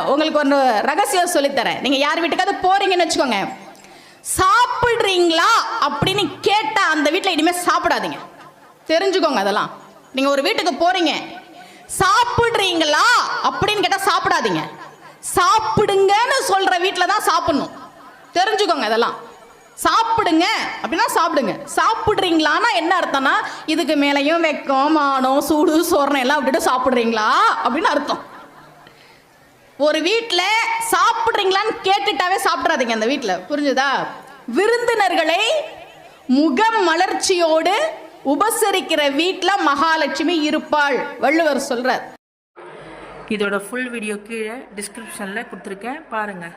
உங்களுக்கு ஒரு ரகசியம் சொல்லித்தரேன். நீங்க யார் வீட்டுக்காவது போறீங்கன்னு வச்சுக்கோங்க. சாப்பிடுறீங்களா அப்படின்னு கேட்டா அந்த வீட்டில் இனிமேல் சாப்பிடாதீங்க. தெரிஞ்சுக்கோங்க அதெல்லாம். நீங்க ஒரு வீட்டுக்கு போறீங்க. சாப்பிடுறீங்களா அப்படின்னு கேட்டா சாப்பிடாதீங்க. சாப்பிடுங்கன்னு சொல்ற வீட்டில் தான் சாப்பிடணும். தெரிஞ்சுக்கோங்க இதெல்லாம் சாப்பிடுங்க அப்படின்னா சாப்பிடுங்க. சாப்பிட்றீங்களான்னா என்ன அர்த்தம்னா இதுக்கு மேலேயும் வெக்கம் மானம் சூடு சோரணம் எல்லாம் விட்டுட்டு சாப்பிட்றீங்களா அப்படின்னு அர்த்தம். ஒரு வீட்டில் சாப்பிட்றீங்களான்னு கேட்டுட்டாவே சாப்பிட்றாதீங்க அந்த வீட்டில் புரிஞ்சுதா? விருந்தினர்களை முகம் மலர்ச்சியோடு உபசரிக்கிற வீட்டில் மகாலட்சுமி இருப்பாள் வள்ளுவர் சொல்கிறார் இதோட ஃபுல் வீடியோ கீழே டிஸ்கிரிப்ஷனில் கொடுத்துருக்கேன். பாருங்கள்